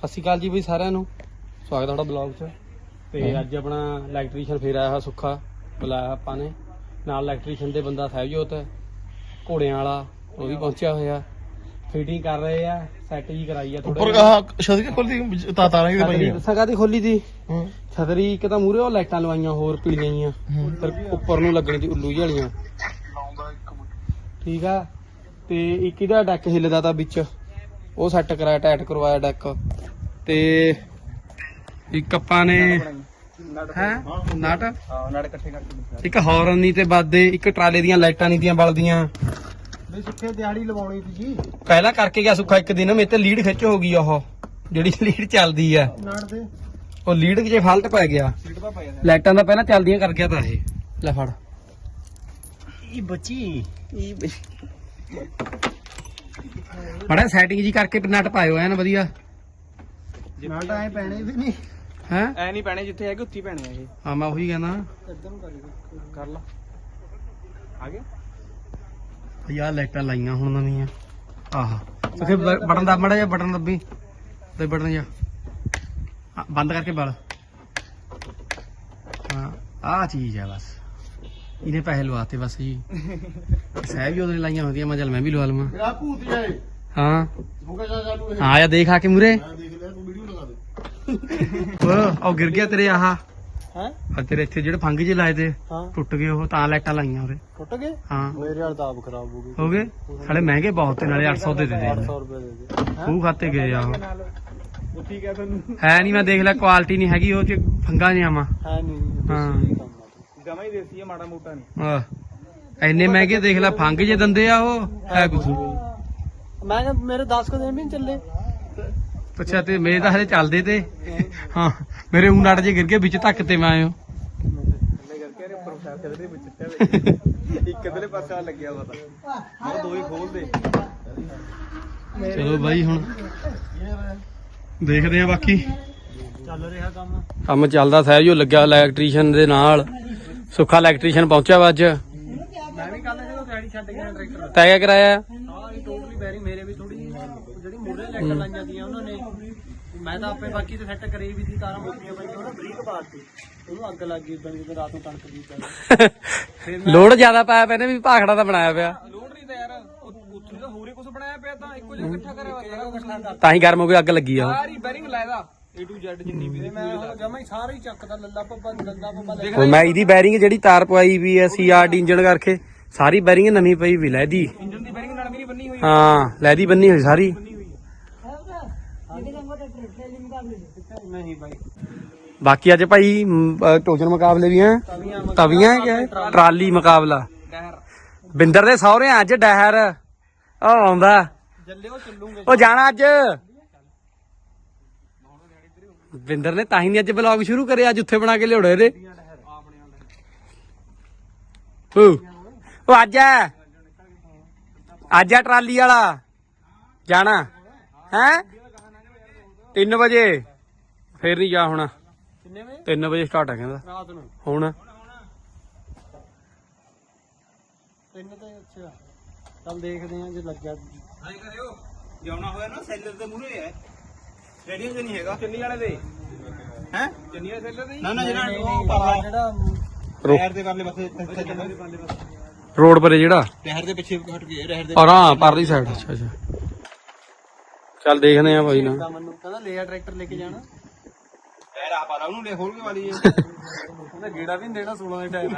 ਸਤਿ ਸ਼੍ਰੀ ਅਕਾਲ ਜੀ ਬਈ ਸਾਰਿਆਂ ਨੂੰ। ਸਵਾਗਤ ਹੈ ਤੁਹਾਡਾ ਬਲੌਗ 'ਚ। ਤੇ ਅੱਜ ਆਪਣਾ ਇਲੈਕਟ੍ਰੀਸ਼ੀਅਨ ਫੇਰ ਆਇਆ ਹੋਇਆ ਸੁੱਖਾ ਬੁਲਾਇਆ ਆਪਾਂ ਨੇ। ਨਾਲ ਇਲੈਕਟ੍ਰੀਸ਼ੀਅਨ ਦੇ ਬੰਦਾ ਸਹਿਬਜੋਤ ਘੋੜਿਆਂ ਵਾਲਾ ਉਹ ਵੀ ਪਹੁੰਚਿਆ ਹੋਇਆ। ਫਿਟਿੰਗ ਕਰ ਰਹੇ ਆ ਸੈੱਟ ਜੀ ਕਰਾਈ ਆ ਉੱਪਰ ਆਹ ਛਤਰੀ ਖੋਲਦੀ ਤਾ ਤਾਰਾਂ ਵੀ ਪਈਆਂ ਦੱਸਾਂ ਕਾਦੀ ਖੋਲੀ ਦੀ ਛਤਰੀ ਇੱਕ ਤਾਂ ਮੂਰੇ ਉਹ ਲਾਈਟਾਂ ਲਵਾਈਆਂ ਹੋਰ ਪੀਲੀਆਂ ਜੀਆਂ। ਫਿਰ ਉੱਪਰ ਨੂੰ ਲੱਗਣੀ ਦੀ ਉੱਲੂ ਵਾਲੀਆਂ। ਠੀਕ ਆ। ਤੇ ਇੱਕ ਇਹਦਾ ਡੈਕ ਹਿੱਲਦਾ ਤਾਂ ਵਿੱਚ। ਉਹ ਸੈੱਟ ਕਰਾਇਆ ਟਾਈਟ ਕਰਵਾਇਆ ਡੈਕ ਤੇ ਇੱਕ ਆਪਾਂ ਨੇ ਹੈ? ਨਟ ਹਾਂ ਨਾੜ ਇਕੱਠੇ ਕਰਕੇ ਇੱਕ ਹੌਰਨ ਨਹੀਂ ਤੇ ਬਾਦੇ ਇੱਕ ਟਰਾਲੇ ਦੀਆਂ ਲਾਈਟਾਂ ਨਹੀਂ ਦੀਆਂ ਬਲਦੀਆਂ। ਬਈ ਸੁੱਖੇ ਦਿਹਾੜੀ ਲਵਾਉਣੀ ਸੀ ਜੀ। ਪਹਿਲਾਂ ਕਰਕੇ ਗਿਆ ਸੁੱਖਾ ਇੱਕ ਦਿਨ ਮੇਰੇ ਤੇ ਲੀਡ ਖਿੱਚ ਹੋ ਗਈ ਉਹ ਜਿਹੜੀ ਲੀਡ ਚੱਲਦੀ ਆ। ਨਾੜ ਦੇ। ਉਹ ਲੀਡ 'ਚ ਫਾਲਟ ਪੈ ਗਿਆ। ਲਾਈਟਾਂ ਦਾ ਪਹਿਲਾਂ ਚੱਲਦੀਆਂ ਕਰ ਗਿਆ ਤਾਂ ਇਹ। ਲੈ ਫੜ। ਇਹ ਬੱਚੀ। ਬੜਾ ਸੈਟਿੰਗ ਜੀ ਕਰਕੇ ਨਟ ਪਾਇਓ ਐਨ ਵਧੀਆ। ਨਾੜ ਤਾਂ ਐ ਪੈਣੇ ਵੀ ਨਹੀਂ। ਹੈ? ਐ ਨਹੀਂ ਪੈਣੇ ਜਿੱਥੇ ਹੈਗੇ ਉੱਥੇ ਹੀ ਪੈਣੇ ਆ ਇਹ। ਹਾਂ ਮੈਂ ਉਹੀ ਕਹਿੰਦਾ। ਇੱਧਰ ਨੂੰ ਕਰ ਕਰ ਲਾ। ਆ ਗਿਆ? ਯਾਰ ਲਾਈਟਾਂ ਲਾਈਆਂ ਹੁਣ ਨਵੀਆਂ। ਆਹ ਸੁਖੇ ਬਟਨ ਦੱਬ ਮੜਾ ਜਾ ਬਟਨ ਦੱਬੀ। ਤੇ ਬਟਨ ਜਾ ਹਾਂ, ਬੰਦ ਕਰਕੇ ਬਲ। ਹਾਂ ਆਹ ਚੀਜ਼ ਆ ਬਸ। ਇਹਨੇ ਪੈਸੇ ਲਵਾਤੇ ਬਸ ਜੀ। ਸਹਿਬ ਜੀ ਉਹਦੇ ਲਾਈਆਂ ਹੁੰਦੀਆਂ ਮੈਂ ਚੱਲ ਮੈਂ ਵੀ ਲਵਾ ਲਵਾਂ। ਮੇਰਾ ਭੂਤ ਜਾਏ ਹਾਂ। ਮੁਕਾ ਜਾ ਜਾ ਤੂੰ ਹਾਂ ਆ ਦੇਖ ਆ ਕੇ ਮੂਰੇ ਮੈਂ ਦੇਖ ਲਿਆ ਤੂੰ ਵੀਡੀਓ ਲਗਾ ਦੇ ਉਹ ਉਹ ਗਿਰ ਗਿਆ ਤੇਰੇ ਆਹ। ਹੈ? ਆ ਤੇਰੇ ਇੱਥੇ ਜਿਹੜੇ ਫੰਗ ਜੇ ਲਾਏ ਤੇ ਹਾਂ। ਟੁੱਟ ਗਏ ਉਹ ਤਾਂ ਲਾਈਟਾਂ ਲਾਈਆਂ ਉਰੇ। ਟੁੱਟ ਗਏ? ਹਾਂ। ਮੇਰੇ ਵਾਲ ਤਾਂ ਆਪ ਖਰਾਬ ਹੋ ਗਈ ਹੋ ਗਏ? ਸਾਲੇ ਮਹਿੰਗੇ ਬਹੁਤ ਤੇ ਨਾਲੇ 800 ਦੇ ਦੇ ਦੇ। 800 ਰੁਪਏ ਦੇ ਦੇ। ਖੂਹ ਖਾਤੇ ਗਏ ਆ ਉਹ। ਉਹ ਠੀਕ ਹੈ ਤੁਹਾਨੂੰ ਹੈ ਨਹੀਂ ਮੈਂ ਦੇਖ ਲਿਆ ਕੁਆਲਿਟੀ ਨਹੀਂ ਹੈਗੀ ਉਹ ਚ ਫੰਗਾ ਜਿਹਾ ਵਾ। ਹੈ ਨਹੀਂ ਹਾਂ। ਜਮਾ ਹੀ ਦੇਸੀ ਹੈ ਮਾੜਾ ਮੋਟਾ ਨਹੀਂ ਆਹ ਇੰਨੇ ਮਹਿੰਗੇ ਦੇਖ ਲੈ ਫੰਗ ਜੇ ਦੰਦੇ ਆ ਉਹ ਹੈ ਕੁਛ ਮੈਂ ਕਿਹਾ ਮੇਰੇ 10 ਕੋ ਦਿਨ ਵੀ ਨੀ ਚੱਲੇ। ਅੱਛਾ ਤੇ ਮੇਰੇ ਤਾਂ ਹਲੇ ਚੱਲਦੇ ਤੇ। ਹਾਂ ਮੇਰੇ ਉਹ ਨਟ ਜੇ ਗਿਰ ਗਏ ਵਿੱਚ ਧੱਕ ਤੇ ਮੈਂ ਆਇਓ ਇੱਕ ਅਦਲੇ ਪਾਸੇ ਲੱਗਿਆ ਪਤਾ ਉਹ ਦੋ ਹੀ ਚਲੋ ਬਾਈ ਹੁਣ ਦੇਖਦੇ ਆ ਬਾਕੀ। ਚੱਲ ਰਿਹਾ ਕੰਮ। ਕੰਮ ਚੱਲਦਾ ਸਹਿਜੋ ਲੱਗਿਆ ਇਲੈਕਟ੍ਰੀਸ਼ੀਅਨ ਦੇ ਨਾਲ। ਸੁੱਖਾ ਇਲੈਕਟ੍ਰੀਸ਼ੀਅਨ ਪਹੁੰਚਿਆ ਵਾ ਅੱਜ। ਮੈਂ ਵੀ ਕੱਲ ਜਦੋਂ ਗਾੜੀ ਛੱਡ ਗਿਆ ਟਰੈਕਟਰ ਤੈ। ਕਿਆ ਕਰਾਇਆ। ਬੈਰੀ ਮੇਰੇ ਵੀ ਥੋੜੀ ਜਿਹੜੀ ਮੂਰੇ ਲਾਈਟਾਂ ਲਾਈਆਂ ਦੀਆਂ ਉਹਨਾਂ ਨੇ। ਮੈਂ ਤਾਂ ਆਪੇ ਬਾਕੀ ਤੇ ਸੈੱਟ ਕਰੀ ਵੀ ਸੀ ਤਾਰਾਂ ਮੁੱਕੀਆਂ ਪਈਆਂ ਉਹਨਾਂ ਬਰੀਕ ਪਾਤੀ ਉਹਨੂੰ ਅੱਗ ਲੱਗ ਗਈ ਬਣੀ ਤੇ ਰਾਤ ਨੂੰ ਕਣਕ ਦੀ ਚੱਲ ਲੋਡ ਜ਼ਿਆਦਾ ਪਾਇਆ ਪਿਆ ਨੇ ਵੀ ਭਾਖੜਾ ਤਾਂ ਬਣਾਇਆ ਪਿਆ। ਲੋਡ ਨਹੀਂ ਤਾਂ ਯਾਰ ਉੱਥੇ ਤਾਂ ਹੋਰੇ ਕੁਝ ਬਣਾਇਆ ਪਿਆ ਤਾਂ ਇੱਕੋ ਜਿਹਾ ਇਕੱਠਾ ਕਰਿਆ ਤਾਂ ਹੀ ਗਰਮ ਹੋ ਕੇ ਅੱਗ ਲੱਗੀ ਆ ਸਾਰੀ ਬੈਰਿੰਗ ਲਾਇਦਾ A to Z ਜਿੰਨੀ ਵੀ ਮੈਂ ਜਮਾ ਹੀ ਸਾਰਾ ਹੀ ਚੱਕਦਾ ਲੱਲਾ ਪੱਪਾ ਲੱਲਾ ਪੱਪਾ ਲੈ ਉਹ ਮੈਂ ਇਹਦੀ ਬੈਰਿੰਗ ਜਿਹੜੀ ਤਾਰ ਪਵਾਈ ਵੀ ਐ ਕਰਕੇ। ਸਾਰੀ ਬੈਰਿੰਗ ਨਵੀਂ ਪਈ ਵੀ ਲੈਦੀ ਇੰਜਨ ਦੀ ਬੈਰਿੰਗ ਨਾਲ ਵੀ ਨਹੀਂ ਬੰਨੀ ਹੋਈ। ਹਾਂ ਲੈਦੀ ਬੰਨੀ ਹੋਈ ਸਾਰੀ। ਬਾਕੀ ਅੱਜ ਭਾਈ ਟੋਚਨ ਮੁਕਾਬਲੇ ਵੀ ਆ ਤਵੀਆਂ ਕਿ ਟਰਾਲੀ। ਮੁਕਾਬਲਾ। ਬਿੰਦਰ ਦੇ ਸਹੁਰੇ ਅੱਜ ਡਹਿਰ। ਉਹ ਆਉਂਦਾ। ਉਹ ਜਾਣਾ ਅੱਜ। ਬਿੰਦਰ ਨੇ ਤਾਂ ਹੀ ਨਹੀਂ ਅੱਜ ਵਲੌਗ ਸ਼ੁਰੂ ਕਰਿਆ ਅੱਜ ਉੱਥੇ ਬਣਾ ਕੇ ਲਿਆਉੜੇ ਇਹਦੇ ਉਹ ਉਹ ਅੱਜ ਆ ਅੱਜ ਆ ਟਰਾਲੀ ਵਾਲਾ। ਜਾਣਾ। ਹੈ? 3 ਵਜੇ। ਫੇਰ ਨਹੀਂ ਜਾ ਹੁਣ। ਕਿੰਨੇ ਵੇ 3 ਵਜੇ ਸਟਾਰਟ ਆ ਕਹਿੰਦਾ। ਰਾਤ ਨੂੰ? ਹੁਣ। ਤਿੰਨ ਤੇ ਅੱਛਾ। ਚੱਲ ਦੇਖਦੇ ਆਂ ਜੇ ਲੱਗਿਆ। ਆਏ ਕਰਿਓ। ਜਾਉਣਾ ਹੋਇਆ ਨਾ ਸੈਲਰ ਦੇ ਮੂਹਰੇ ਹੈ। ਰੇਡੀਅਮ ਤੇ ਨਹੀਂ ਹੈਗਾ। ਚੰਨੀ ਵਾਲੇ ਦੇ। ਹੈ? ਚੰਨੀ ਵਾਲੇ ਸੈਲਰ ਦੇ ਨਾ ਨਾ ਜਿਹੜਾ ਉਹ ਪਾਲਾ। ਜਿਹੜਾ ਰਹਿਰ ਦੇ ਪਰਲੇ ਪਾਸੇ ਇੱਥੇ ਚੱਲੋ। ਰੋਡ ਪਰੇ ਜਿਹੜਾ? ਰਹਿਰ ਦੇ ਪਿੱਛੇ ਹਟ ਗਏ ਰਹਿਰ ਦੇ ਔਰ ਹਾਂ ਪਰਲੀ ਸਾਈਡ ਅੱਛਾ ਅੱਛਾ। ਚੱਲ ਦੇਖਦੇ ਆ ਭਾਈ ਨਾ ਮੈਨੂੰ ਕਹਿੰਦਾ ਲੈ ਆ ਟਰੈਕਟਰ ਲੈ ਕੇ ਜਾਣਾ। ਰਹਿਰ ਆ ਉਹਨੂੰ ਲੈ ਖੋਲ ਕੇ ਵਾਲੀ ਹੈ ਉਹਨੇ ਗੇੜਾ ਵੀ ਨੀ ਦੇਣਾ 16 ਦੇ ਟਾਈਮ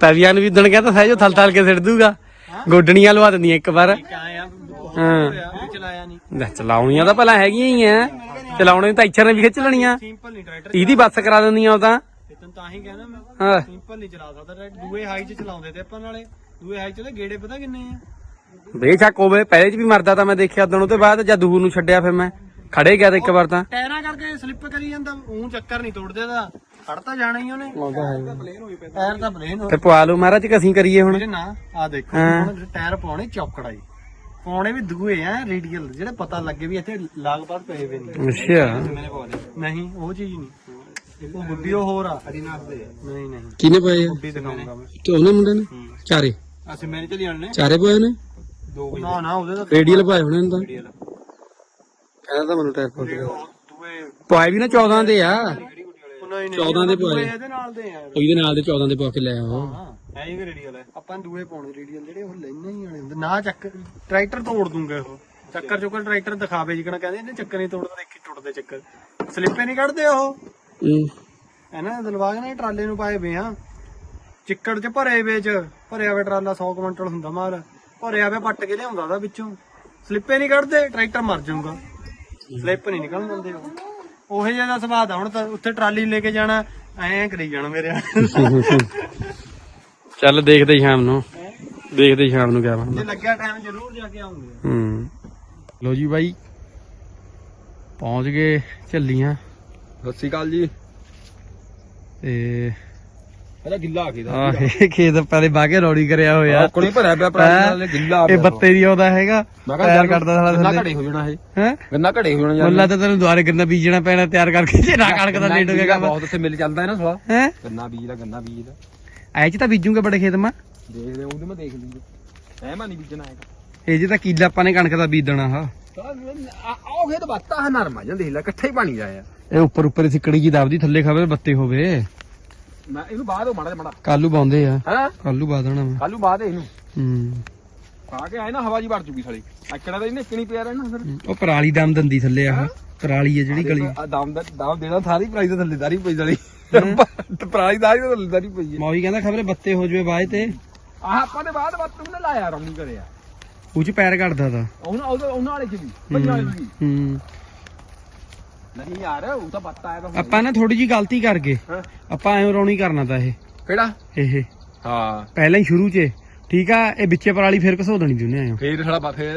ਤਵੀਆਂ ਨੂੰ ਵੀ ਦਣ ਗਿਆ ਤਾਂ ਸਹਿਜੋ ਥਲ ਥਲ ਕੇ ਸਿੱਟ ਦੂਗਾ। ਗੋਡਣੀਆਂ ਲਵਾ ਦਿੰਦੀਆਂ ਇੱਕ ਵਾਰ। ਆ ਹਾਂ। ਵੀ ਚਲਾਇਆ ਨਹੀਂ ਲੈ ਚਲਾਉਣੀਆਂ ਤਾਂ ਪਹਿਲਾਂ ਹੈਗੀਆਂ ਹੀ ਆ। ਚਲਾਉਣੇ ਤਾਂ ਇੱਛਰ ਨੇ ਵੀ ਖਿੱਚ ਲੈਣੀਆਂ। ਸਿੰਪਲ ਨਹੀਂ ਟਰੈਕਟਰ ਇਹਦੀ ਬੱਸ ਕਰਾ ਦਿੰਦੀਆਂ ਉਹ ਤਾਂ। ਤੇ ਤੈਨੂੰ ਤਾਂ ਹੀ ਕਹਿਣਾ ਮੈਂ ਹਾਂ। ਸਿੰਪਲ ਨਹੀਂ ਚਲਾ ਸਕਦਾ। ਟਰੈਕਟਰ ਦੂਏ ਹਾਈ 'ਚ ਚਲਾਉਂਦੇ ਤੇ ਆਪਾਂ ਨਾਲੇ। ਦੂਏ ਹਾਈ 'ਚ ਤੇ ਗੇੜੇ ਪਤਾ ਕਿੰਨੇ ਆ। ਬੇਸ਼ੱਕ ਹੋਵੇ ਪਹਿਲੇ ਚ ਵੀ ਮਰਦਾ ਤਾਂ ਮੈਂ ਦੇਖਿਆ ਉਦੋਂ ਤੋਂ ਬਾਅਦ ਜਦ ਦੂਰ ਨੂੰ ਛੱਡਿਆ ਫਿਰ ਮੈਂ। ਖੜੇ ਗਿਆ ਤਾਂ ਇੱਕ ਵਾਰ ਤਾਂ। ਟਾਇਰਾਂ ਕਰਕੇ ਸਲਿੱਪ ਕਰੀ ਜਾਂਦਾ ਉਹ ਚੱਕਰ ਨਹੀਂ ਤੋੜਦੇ ਦਾ। ਖੜ ਤਾਂ ਜਾਣਾ ਹੀ ਉਹਨੇ। ਪਲੇਨ ਹੋਈ ਟਾਇਰ ਤਾਂ ਪਲੇਨ ਹੋ ਤੇ ਪਵਾ ਲਓ ਮਹਾਰਾਜ ਕਸੀਂ ਕਰੀਏ ਹੁਣ। ਨਾ ਆ ਦੇਖੋ ਹਾਂ। ਹੁਣ ਟਾਇਰ ਪਾਉਣੇ ਚੌਕੜਾਈ। ਪਾਉਣੇ ਵੀ ਦੂਏ ਆ ਰੇਡੀਅਲ ਜਿਹੜੇ ਪਤਾ ਲੱਗੇ ਵੀ ਇੱਥੇ ਲਾਗਪਾਤ ਪਏ ਵੇ ਨਹੀਂ ਅੱਛਾ। ਮੈਨੇ ਪਵਾ ਦੇ ਨਹੀਂ ਉਹ ਚੀਜ਼ ਨਹੀਂ ਉਹ ਬੁੱਢੀ ਉਹ ਹੋਰ ਆ ਅਰੀਨਾਸ ਦੇ। ਨਹੀਂ ਨਹੀਂ। ਕਿਨੇ ਪਾਏ ਆ? ਬੁੱਢੀ ਦਿਖਾਉਂਗਾ ਮੈਂ। ਤੇ ਉਹਨੇ ਮੁੰਡੇ ਨੇ? ਚਾਰੇ? ਅਸੀਂ ਮੈਨੇ ਚਲੀ ਆਣੇ ਚਾਰੇ ਪਾਏ ਨੇ ਦੋ ਨਾ ਨਾ ਉਹਦੇ ਤਾਂ ਰੇਡੀਅਲ ਪਾਏ ਹੋਣੇ ਨੇ ਤਾਂ। ਕਹਿੰਦਾ ਤਾਂ ਮੈਨੂੰ ਕੇ ਦੂਏ ਪਾਏ ਵੀ ਨਾ 14 ਦੇ ਆ। ਨਹੀਂ ਨਹੀਂ 14 ਦੇ ਪਵਾਏ ਇਹਦੇ ਨਾਲ ਦੇ ਆ। ਇਹਦੇ ਨਾਲ ਦੇ 14 ਦੇ ਪਾ ਕੇ ਲੈ ਆਓ। ਹਾਂ ਐਂ ਹੀ ਰੇਡੀਅਲ ਹੈ। ਆਪਾਂ ਨੇ ਦੂਏ ਪਾਉਣੇ ਰੇਡੀਅਲ ਜਿਹੜੇ ਉਹ ਲੈਣੇ ਹੀ ਵਾਲੇ ਹੁੰਦੇ। ਨਾ ਚੱਕ ਟਰੈਕਟਰ ਤੋੜ ਦੂੰਗਾ ਉਹ। ਚੱਕਰ ਚੁੱਕਰ ਟਰੈਕਟਰ ਦਿਖਾਵੇ ਜਿਕਣਾ ਕਹਿੰਦੇ ਇਹਨੇ ਚੱਕਰ ਨਹੀਂ ਤੋੜਦਾ ਦੇਖੀ ਟੁੱਟਦੇ ਚੱਕਰ। ਸਲਿੱਪੇ ਨਹੀਂ ਕੱਢਦੇ ਉਹ। ਹੂੰ। ਇਹਨਾਂ ਦਿਲਵਾਗ ਨੇ ਟਰਾਲੇ ਨੂੰ ਪਾਏ ਵੇ ਆ। ਚਿੱਕੜ ਚ ਭਰੇ ਵੇ ਚ ਭਰਿਆ ਵੇ ਟਰਾਲਾ 100 ਕੁਇੰਟਲ ਹੁੰਦਾ ਮਾਲ। ਭਰਿਆ ਵੇ ਪੱਟ ਕੇ ਲਿਆਉਂਦਾ ਉਹਦਾ ਵਿੱਚੋਂ। ਸਲਿੱਪੇ ਨਹੀਂ ਕੱਢਦੇ ਟਰੈਕਟਰ ਮਰ ਜਾਊਗਾ। ਸਲਿੱਪ ਨਹੀਂ ਨਿਕਲਣ ਦਿੰਦੇ ਉਹ। ਉਹੇ ਜਿਹਾ ਦਾ ਸੁਭਾਅ ਦਾ ਹੁਣ ਤਾਂ ਉੱਥੇ ਟਰਾਲੀ ਲੈ ਕੇ ਜਾਣਾ ਐਂ ਕਰੀ ਜਾਣਾ ਮੇਰੇ ਚੱਲ ਦੇਖਦੇ ਸ਼ਾਮ ਨੂੰ। ਦੇਖਦੇ ਸ਼ਾਮ ਨੂੰ ਕਿਆ ਬਣਦਾ। ਜੇ ਲੱਗਿਆ ਟਾਈਮ ਜ਼ਰੂਰ ਜਾ ਕੇ ਆਉਂਗੇ। ਹੂੰ। ਲੋ ਜੀ ਬਾਈ ਪਹੁੰਚ ਗਏ ਝੱਲੀਆਂ। ਸਤਿ ਸ਼੍ਰੀ ਅਕਾਲ ਜੀ। ਤੇ ਪਹਿਲਾਂ ਗਿੱਲਾ ਆ। ਇਹ ਖੇਤ ਪਹਿਲੇ ਬਾਗੇ ਰੌੜੀ ਕਰਿਆ ਹੋਇਆ। ਕੋਣੀ ਭਰਿਆ ਪਿਆ ਹੈਂ? ਪ੍ਰਾਈਸ ਨਾਲ ਗਿੱਲਾ ਇਹ ਬੱਤੇ ਦੀ ਆਉਂਦਾ ਹੈਗਾ। ਮੈਂ ਪੈਰ ਕੱਢਦਾ ਸਾਲਾ ਗੰਨਾ ਥੱਲੇ। ਘੜੇ ਹੋ ਜਾਣਾ ਇਹ। ਹੈ? ਗੰਨਾ ਘੜੇ ਹੋ ਜਾਣਾ ਯਾਰ। ਮੁੱਲਾ ਤਾਂ ਤੈਨੂੰ ਦੁਆਰੇ ਗੰਨਾ ਬੀਜਣਾ ਪੈਣਾ ਤਿਆਰ ਕਰਕੇ ਜੇ ਨਾ ਕਣਕ ਦਾ ਲੇਟ ਹੋ ਗਿਆ ਕੰਮ। ਬਹੁਤ ਉੱਥੇ ਮਿਲ ਚੱਲਦਾ ਹੈ ਨਾ ਸਵਾ ਹੈ? ਗੰਨਾ ਬੀਜ ਦਾ ਗੰਨਾ ਬੀਜ ਦਾ ਐ ਚ ਤਾਂ ਬੀਜੂਗੇ ਬੜੇ ਖੇਤ ਮਾ। ਦੇਖਦੇ ਉਹਦੇ ਮੈਂ ਦੇਖ ਲੂੰਗਾ। ਐ ਮਾ ਨਹੀਂ ਬੀਜਣਾ ਹੈਗਾ। ਇਹ ਜੇ ਤਾਂ ਕੀਲਾ ਆਪਾਂ ਨੇ ਕਣਕ ਦਾ ਬੀਜ ਦੇਣਾ ਹਾ। ਆਓ ਖੇਤ ਬੱਤਾ ਹੈ ਨਰਮਾ ਜਾਂ ਦੇਖ ਲੈ ਇਕੱਠੇ ਹੀ ਪਾਣੀ ਜਾਇਆ ਇਹ ਉੱਪਰ ਉੱਪਰ ਸਿੱਕੜੀ ਜੀ ਦਬਦੀ ਥੱਲੇ ਖਾਵੇ ਬੱਤੇ ਹੋਵੇ। ਮੈਂ ਇਹਨੂੰ ਬਾਅਦ ਉਹ ਮਾੜਾ ਮਾੜਾ। ਕਾਲੂ ਪਾਉਂਦੇ ਆ। ਹੈ? ਕਾਲੂ ਪਾ ਦੇਣਾ ਮੈਂ। ਕੱਲੂ ਬਾਅਦ ਇਹਨੂੰ। ਹੂੰ। ਖਾ ਕੇ ਆਏ ਨਾ ਹਵਾ ਜੀ ਵੜ ਚੁੱਕੀ ਸਾਲੀ। ਆਕੜਾ ਤਾਂ ਇਹਨੇ ਇੱਕਣੀ ਪਿਆ ਰਹਿਣਾ ਫਿਰ। ਉਹ ਪਰਾਲੀ ਦਮ ਦੰਦੀ ਥੱਲੇ ਆ ਪਰਾਲੀ ਆ ਜਿਹੜੀ ਗਲੀ। ਆ ਦਮ ਦਾ ਦਮ ਦੇਣਾ ਸਾਰੀ ਪ੍ਰਾਈਸ ਦਾ ਥੱਲੇਦਾਰੀ ਪਈ ਸਾਲੀ। ਪ੍ਰਾਈਸ ਦਾ ਥੱਲੇਦਾਰੀ ਪਈ ਹੈ ਮੌਵੀ ਕਹਿੰਦਾ ਖਬਰੇ ਬੱਤੇ ਹੋ ਜਵੇ ਬਾਏ ਤੇ। ਆਹ ਆਪਾਂ ਦੇ ਬਾਅਦ ਬਾਤ ਨੂੰ ਲਾਇਆ ਰੌਣੀ ਕਰਿਆ। ਉਹ ਚ ਪੈਰ ਕੱਢਦਾ ਤਾ। ਉਹਨਾਂ ਉਹਦੇ ਉਹਨਾਂ ਵਾਲੇ ਚ ਵੀ ਪੰਜਾਂ ਵਾਲੇ ਚ ਵੀ। ਹੂੰ। ਨਹੀਂ ਯਾਰ ਉਹ ਤਾਂ ਬੱਤਾ ਆਇਆ ਤਾਂ ਆਪਾਂ ਨਾ ਥੋੜੀ ਜੀ ਗਲਤੀ ਕਰ ਗਏ ਹਾਂ। ਆਪਾਂ ਐਂ ਰੌਣੀ ਕਰਨਾ ਤਾ ਇਹ। ਕਿਹੜਾ? ਇਹ। ਹਾਂ। ਪਹਿਲਾਂ ਹੀ ਸ਼ੁਰੂ 'ਚ ਠੀਕ ਆ ਇਹ ਵਿੱਚੇ ਪਰਾਲੀ ਫੇਰ ਘਸੋ ਦੇਣੀ ਦੁਨੇ ਆਇਓ ਫੇਰ ਸਾਲਾ ਬਾ- ਫੇਰ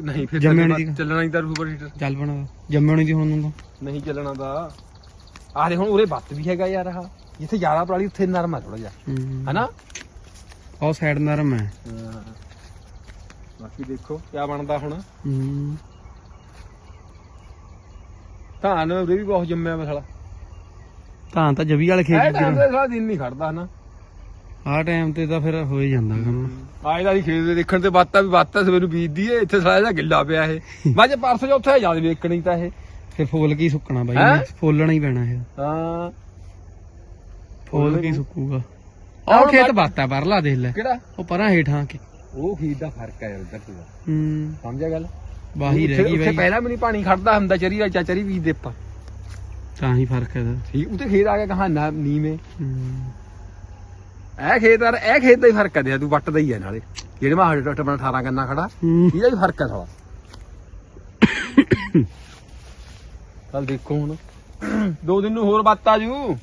ਨਹੀਂ ਫਿਰ ਜੰਮੇ ਚੱਲਣਾ- ਵਾਲੀ ਦੀ। ਚੱਲਣਾ ਨਹੀਂ ਤਾਂ ਸੁਪਰ ਹੀਟਰ ਚੱਲ ਬਣਾ ਜੰਮੇ ਦੀ ਹੁਣ ਨੂੰ ਨਹੀਂ ਚੱਲਣਾ ਤਾਂ। ਆਹ ਦੇ ਹੁਣ ਉਰੇ ਬੱਤ ਵੀ ਹੈਗਾ ਯਾਰ ਆਹ। ਜਿੱਥੇ ਜ਼ਿਆਦਾ ਪਰਾਲੀ ਉੱਥੇ ਨਰਮ ਆ ਥੋੜਾ ਜਿਹਾ। ਹਨਾ? ਉਹ ਸਾਈਡ ਨਰਮ ਹੈ। ਬਾਕੀ ਦੇਖੋ ਕੀ ਬਣਦਾ ਹੁਣ। ਹੂੰ। ਧਾਨ ਉਰੇ ਵੀ ਬਹੁਤ ਜੰਮਿਆ ਵਾ ਸਾਲਾ ਤਾਂ ਤਾਂ ਜਵੀ ਵਾਲੇ ਖੇਤ ਟਾਈਮ ਤੇ ਸਾਲਾ ਦਿਨ ਨਹੀਂ ਖੜਦਾ ਹਨਾ। ਆਹ ਟਾਈਮ ਤੇ ਤਾਂ ਫਿਰ ਹੋ ਹੀ ਜਾਂਦਾ ਕੰਮ। ਆਏ ਦਾ ਖੇਤ ਦੇ ਦੇਖਣ ਤੇ ਬਾਤਾਂ ਵੀ ਬਾਤਾਂ ਸਵੇਰ ਨੂੰ ਬੀਜਦੀ ਏ ਇੱਥੇ ਸਾਲਾ ਇਹਦਾ ਗਿੱਲਾ ਪਿਆ ਇਹ। ਮੈਂ ਜੇ ਪਰਸੋਂ ਚੌਥੇ ਯਾਦ ਵੇਖਣੀ ਤਾਂ ਇਹ। ਫਿਰ ਫੁੱਲ ਕੀ ਸੁੱਕਣਾ ਬਾਈ ਹੈਂ? ਫੁੱਲਣਾ ਹੀ ਪੈਣਾ ਇਹ। ਹਾਂ। ਫੁੱਲ ਕੀ ਸੁੱਕੂਗਾ। ਆਹ ਹੁਣ ਖੇਤ ਬਾਤਾ ਪਰਲਾ ਦੇਖ ਲੈ। ਕਿਹੜਾ? ਉਹ ਪਰਾਂ ਹੇਠਾਂ ਕੇ। ਉਹ ਖੀਰ ਦਾ ਫ਼ਰਕ ਹੈ ਉਧਰ ਤੇ। ਹੂੰ। ਸਮਝਿਆ ਗੱਲ? ਬਾਹੀ ਰਹਿ ਗਈ ਉੱਥੇ ਬਾਈ। ਪਹਿਲਾਂ ਵੀ ਨਹੀਂ ਪਾਣੀ ਖੜਦਾ ਹੁੰਦਾ ਚਰੀ ਦਾ ਚਾਚਰੀ ਬੀਜ ਦੇ ਆਪਾਂ। ਤਾਂ ਹੀ ਫ਼ਰਕ ਹੈ ਇਹਦਾ। ਠੀਕ ਉੱਤੇ ਖੇਤ ਆ ਗਿਆ ਕਹਾ ਨਾ ਨੀਵੇਂ। ਹੂੰ। ਇਹ ਖੇਤ ਆ ਇਹ ਖੇਤ ਦਾ ਹੀ ਫ਼ਰਕ ਹੈ ਤੂੰ ਵੱਟਦਾ ਹੀ ਹੈ ਨਾਲੇ। ਜਿਹੜੇ ਮਾ ਹਟ ਟੱਪਣਾ 18 ਗੰਨਾ ਖੜਾ ਹੂੰ। ਇਹਦਾ ਹੀ ਫ਼ਰਕ ਹੈ ਸਾਲਾ ਚੱਲ ਦੇਖੋ ਹੁਣ। ਦੋ ਦਿਨ ਨੂੰ ਹੋਰ ਬਾਤ ਆ ਜੂ।